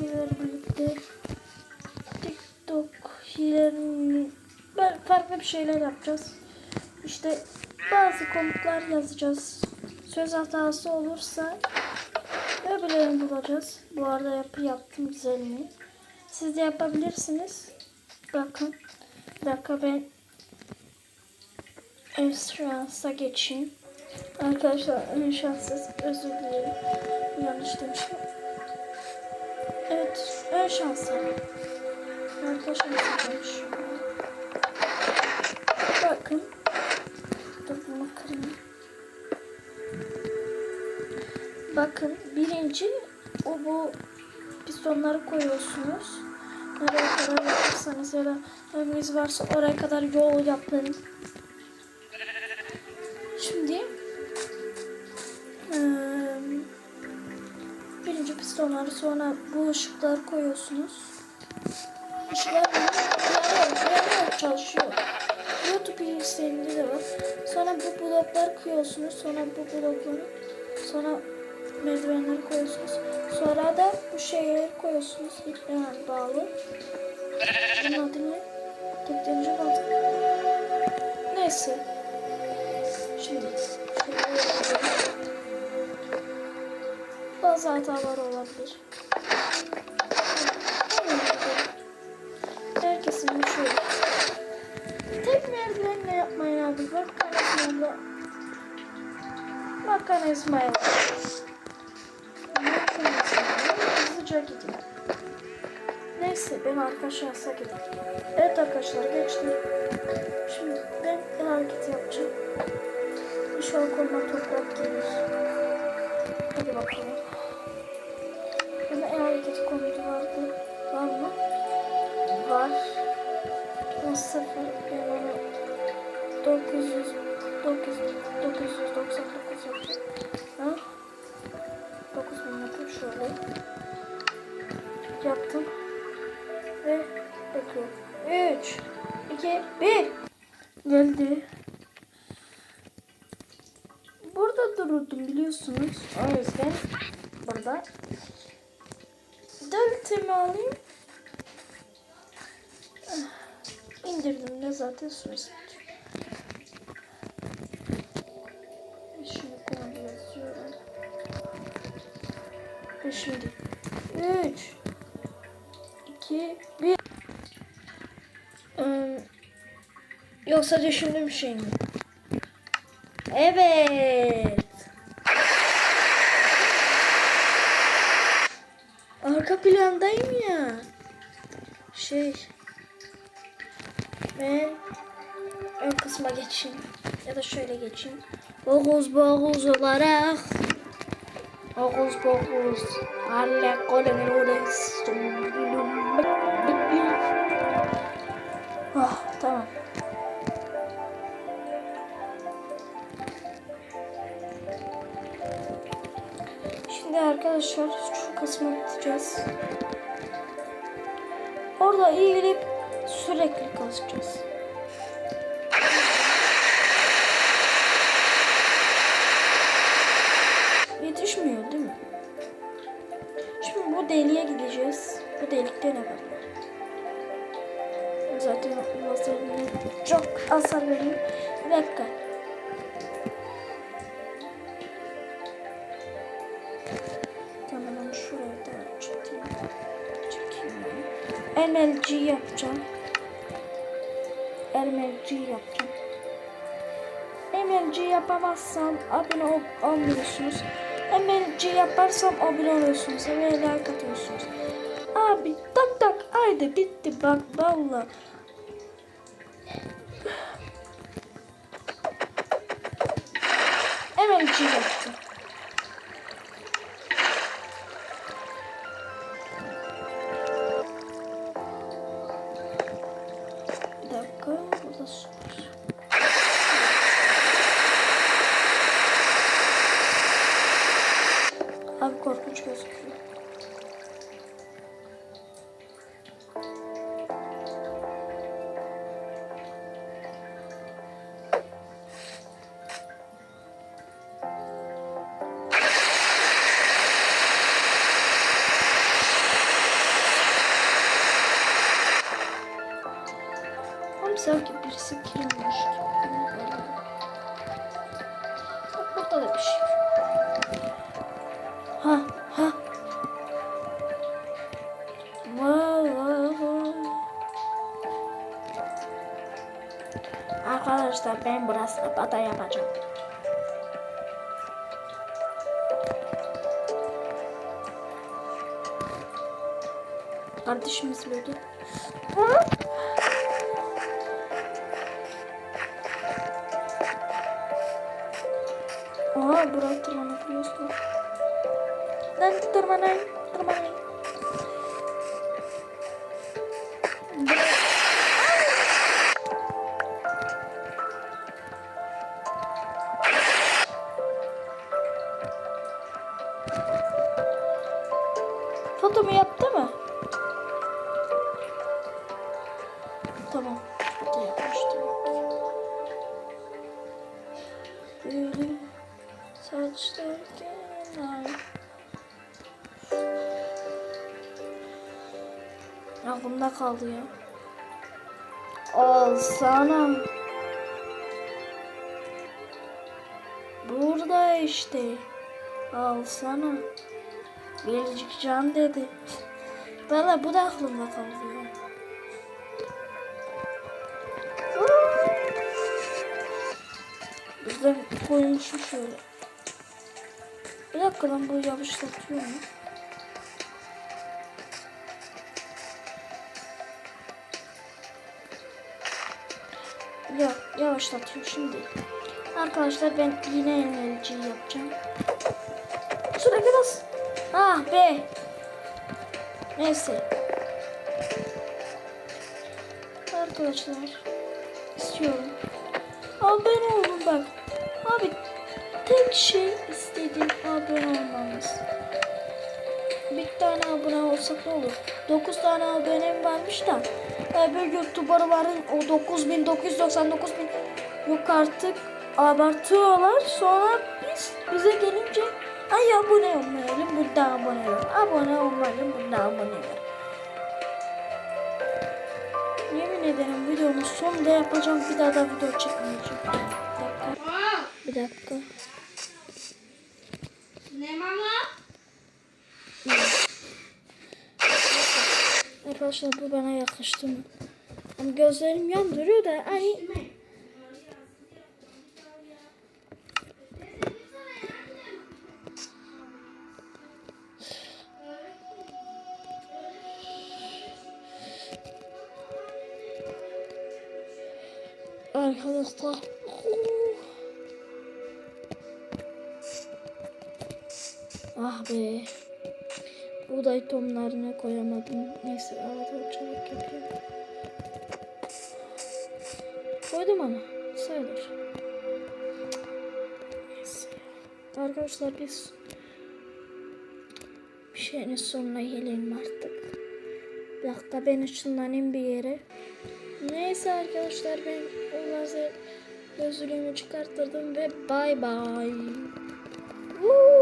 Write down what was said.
sizlerle birlikte TikTok hilelerini farklı bir şeyler yapacağız. İşte bazı komutlar yazacağız. Söz hatası olursa öbürlerini bulacağız. Bu arada yapı yaptım güzelini. Siz de yapabilirsiniz. Bakın. Bir dakika ben ön şansa geçeyim. Arkadaşlar ön şanssız özür dilerim. Yanlış demişim. Evet ön şansa. Arka şansa demiş. Bakın. Dur bunu. Bakın birinci o bu pistonları koyuyorsunuz. Nereye kadar yaparsanız ya da önünüz varsa oraya kadar yol yapın. Şimdi eee, birinci pistonları sonra bu ışıkları koyuyorsunuz. Işıklar yanıyor, çalışıyor. YouTube bilgisayarında da var. Sonra bu bloklar koyuyorsunuz. Sonra bu blokları sonra merdivenleri koyuyorsunuz. Sonra da bu şeyleri koyuyorsunuz. İplerle bağlı. Bunun adı ne? Teknoloji adı. Neyse. Şimdi Bazı hatalar olabilir. Herkesin bir şöyle. Tek merdivenle yapmayın abi. Mekanizmaya bak. Mekanizmaya hızlıca gidin. Neyse ben arka şansa gideyim. Evet arkadaşlar geçtim. Şimdi ben el hareketi yapacağım. İnşallah koluma toprak gelir. Hadi bakalım. Bana el hareketi komutu vardı. Var mı? Var. Ben sıfır. Onu 900 900 999 yapacağım. Ha? 9000 yapayım şöyle. Yaptım. Ve bekliyorum. 3 2 1 Geldi. Burada dururdum biliyorsunuz. O yüzden burada deltemi alayım. İndirdim de zaten bitiyor. Şunu konuda yazıyorum. Ve şimdi 3 2 1 Ee, Yoksa düşündüğüm şey mi? Evet. Arka plandayım ya. Şey. Ben ön kısma geçeyim. Ya da şöyle geçeyim. Boğuz boğuz olarak. Boğuz boğuz. Alle kolemi uğraş. Ah tamam. Şimdi arkadaşlar gideceğiz. Orada eğilip sürekli kazacağız. Yetişmiyor değil mi? Şimdi bu deliğe gideceğiz. Bu delikte ne var? Zaten lazerine çok veriyor. Bir dakika. MLG yapacağım. MLG yapacağım. MLG yapamazsam abone ol olmuyorsunuz. MLG yaparsam abone oluyorsunuz ve like atıyorsunuz. Abi tak tak haydi bitti bak valla. Gibi. Bak burada da bir şey. Ha ha. Vay vay vay. Arkadaşlar ben burasına bada yapacağım. Kardeşimiz böyle. Oha buraya tırmanabiliyorsun. Lan tırmanayım, tırmanayım. Fotomu yaptı mı? Tamam. Aklımda kaldı ya. Alsana. Burada işte. Alsana. Biricik can dedi. Valla bu da aklımda kaldı ya. Bizde koymuşum şöyle. Bir dakika lan bu yavaşlatıyor mu? Ya yavaşlatıyor şimdi. Arkadaşlar ben yine enerji yapacağım. Sürekli bas. Ah be. Neyse. Arkadaşlar istiyorum. Abone olun bak. Abi tek şey istediğim abone olmamız. Bir tane abone olsak ne olur? 9 tane abonem varmış da. Bir YouTuber'ların o 9999 bin yok artık abartıyorlar. Sonra biz bize gelince ay abone olmayalım bundan abone olalım. Abone olmayalım bundan abone olalım. Yemin ederim videonun sonunda yapacağım. Bir daha da video çekmeyeceğim. Bir dakika. Bir dakika. Ne mama? Arkadaşlar bu bana yakıştı mı? Ama gözlerim yandırıyor da hani Arkadaşlar. Ah be Buğday tohumlarını koyamadım. Neyse arada uçarak yapayım. Koydum ama sayılır. Arkadaşlar biz bir şeyin sonuna gelelim artık. Bir dakika ben ışınlanayım bir yere. Neyse arkadaşlar ben o lazer gözlüğümü çıkarttırdım ve bay bay. Woo!